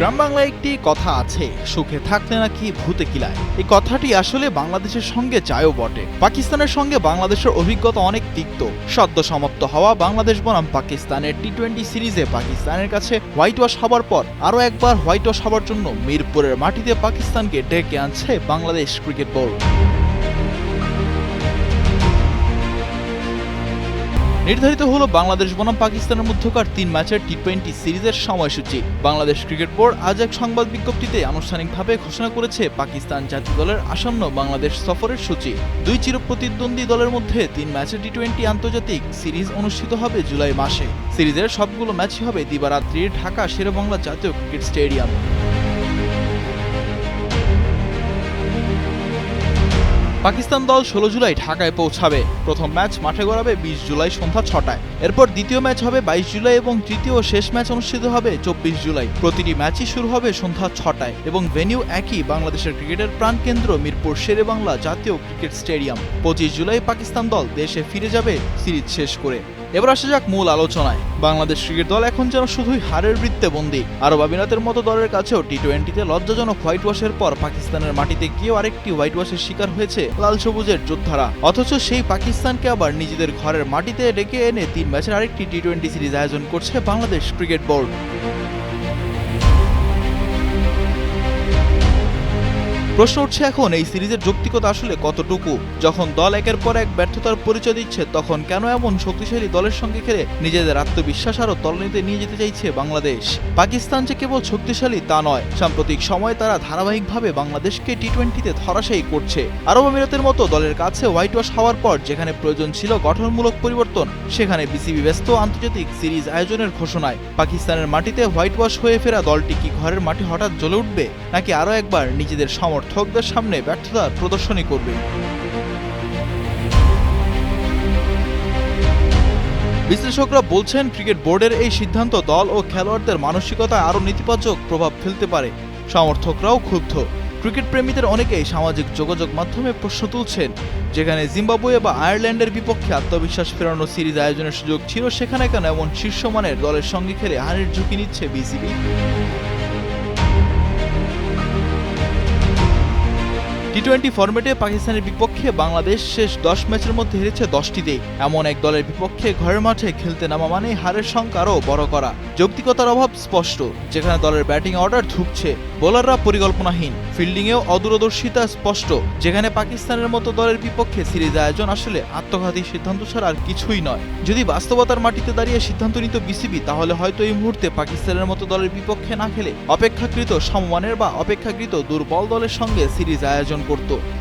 গ্রাম বাংলায় একটি কথা আছে, সুখে থাকলে নাকি ভূতে কিলায়। এই কথাটি আসলে বাংলাদেশের সঙ্গে যায়ও বটে। পাকিস্তানের সঙ্গে বাংলাদেশের অভিজ্ঞতা অনেক তিক্ত। সদ্য সমাপ্ত হওয়া বাংলাদেশ বনাম পাকিস্তানের টি টোয়েন্টি সিরিজে পাকিস্তানের কাছে হোয়াইট ওয়াশ হবার পর আরও একবার হোয়াইট ওয়াশ হবার জন্য মিরপুরের মাটিতে পাকিস্তানকে ডেকে আনছে বাংলাদেশ ক্রিকেট বোর্ড। নির্ধারিত হলো বাংলাদেশ বনাম পাকিস্তানের মধ্যকার তিন ম্যাচের টি টোয়েন্টি সিরিজের সময়সূচি। বাংলাদেশ ক্রিকেট বোর্ড আজ এক সংবাদ বিজ্ঞপ্তিতে আনুষ্ঠানিকভাবে ঘোষণা করেছে পাকিস্তান জাতীয় দলের আসন্ন বাংলাদেশ সফরের সূচি। দুই চিরপ্রতিদ্বন্দ্বী দলের মধ্যে তিন ম্যাচের টি টোয়েন্টি আন্তর্জাতিক সিরিজ অনুষ্ঠিত হবে জুলাই মাসে। সিরিজের সবগুলো ম্যাচই হবে দিবারাত্রির ঢাকা শেরেবাংলা জাতীয় ক্রিকেট স্টেডিয়াম। পাকিস্তান দল ষোলো জুলাই ঢাকায় পৌঁছাবে। প্রথম ম্যাচ মাঠে গড়াবে বিশ জুলাই সন্ধ্যা ছটায়। এরপর দ্বিতীয় ম্যাচ হবে বাইশ জুলাই এবং তৃতীয় শেষ ম্যাচ অনুষ্ঠিত হবে চব্বিশ জুলাই। প্রতিটি ম্যাচই শুরু হবে সন্ধ্যা ছটায় এবং ভেনিউ একই বাংলাদেশের ক্রিকেটের প্রাণকেন্দ্র মিরপুর শেরে বাংলা জাতীয় ক্রিকেট স্টেডিয়াম। পঁচিশ জুলাই পাকিস্তান দল দেশে ফিরে যাবে সিরিজ শেষ করে। এবার আসা যাক মূল আলোচনায়। বাংলাদেশ ক্রিকেট দল এখন যেন শুধুই হারের বৃত্তে বন্দী। আরব আমিরাতের মতো দলের কাছেও টি টোয়েন্টিতে লজ্জাজনক হোয়াইট ওয়াশের পর পাকিস্তানের মাটিতে গিয়েও আরেকটি হোয়াইট ওয়াশের শিকার হয়েছে লাল সবুজের যোদ্ধারা। অথচ সেই পাকিস্তানকে আবার নিজেদের ঘরের মাটিতে ডেকে এনে তিন ম্যাচের আরেকটি টি টোয়েন্টি সিরিজ আয়োজন করছে বাংলাদেশ ক্রিকেট বোর্ড। প্রশ্ন উঠছে এখন, এই সিরিজের যৌক্তিকতা আসলে কতটুকু? যখন দল একের পর এক ব্যর্থতার পরিচয় দিচ্ছে, তখন কেন এমন শক্তিশালী দলের সঙ্গে খেলে নিজেদের আত্মবিশ্বাস আরও তলনিতে নিয়ে যেতে চাইছে বাংলাদেশ? পাকিস্তান যে কেবল শক্তিশালী তা নয়, সাম্প্রতিক সময়ে তারা ধারাবাহিকভাবে বাংলাদেশকে টি টোয়েন্টিতে ধরাশায়ী করছে। আরব আমিরাতের মতো দলের কাছে হোয়াইট ওয়াশ হওয়ার পর যেখানে প্রয়োজন ছিল গঠনমূলক পরিবর্তন, সেখানে বিসিবি ব্যস্ত আন্তর্জাতিক সিরিজ আয়োজনের ঘোষণায়। পাকিস্তানের মাটিতে হোয়াইট ওয়াশ হয়ে ফেরা দলটি কি ঘরের মাটি হঠাৎ জ্বলে উঠবে, নাকি আরও একবার নিজেদের সমর্থকদের সামনে ব্যর্থতার প্রদর্শনী করবে। বিশ্লেষকরা বলছেন, ক্রিকেট বোর্ডের এই সিদ্ধান্ত দল ও খেলোয়াড়দের মানসিকতায় আরও নেতিবাচক প্রভাব ফেলতে পারে। সমর্থকরাও ক্ষুব্ধ। ক্রিকেট প্রেমীদের অনেকেই সামাজিক যোগাযোগ মাধ্যমে প্রশ্ন তুলছেন, যেখানে জিম্বাবুয়ে বা আয়ারল্যান্ডের বিপক্ষে আত্মবিশ্বাস ফেরানো সিরিজ আয়োজনের সুযোগ ছিল, সেখানে কেন এমন শীর্ষমানের দলের সঙ্গে খেলে হানির ঝুঁকি নিচ্ছে বিসিবি? টোয়েন্টি ফরম্যাটে পাকিস্তানের বিপক্ষে বাংলাদেশ শেষ দশ ম্যাচের মধ্যে হেরেছে দশটিতেই এমন এক দলের বিপক্ষে ঘরের মাঠে খেলতে নামা মানে হারের সংখ্যা আরও বড় করা। যৌক্তিকতার অভাব স্পষ্ট, যেখানে দলের ব্যাটিং অর্ডার ধুকছে বোলাররা পরিকল্পনাহীন, ফিল্ডিংয়েও অদূরদর্শিতা স্পষ্ট, যেখানে পাকিস্তানের মতো দলের বিপক্ষে সিরিজ আয়োজন আসলে আত্মঘাতী সিদ্ধান্ত ছাড়া আর কিছুই নয়। যদি বাস্তবতার মাটিতে দাঁড়িয়ে সিদ্ধান্ত নিত বিসিবি, তাহলে হয়তো এই মুহূর্তে পাকিস্তানের মতো দলের বিপক্ষে না খেলে অপেক্ষাকৃত সমমানের বা অপেক্ষাকৃত দুর্বল দলের সঙ্গে সিরিজ আয়োজন করত।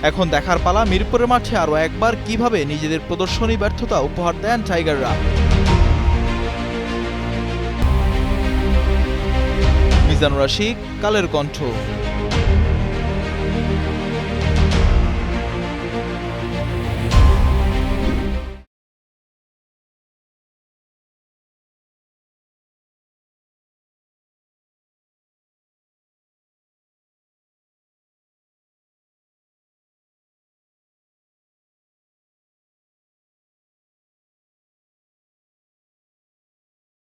এখন দেখার পালা মিরপুরের মাঠে আরও একবার কীভাবে নিজেদের প্রদর্শনী ব্যর্থতা উপহার দেন টাইগাররা। মিজানুর রশিক, কালের কণ্ঠ।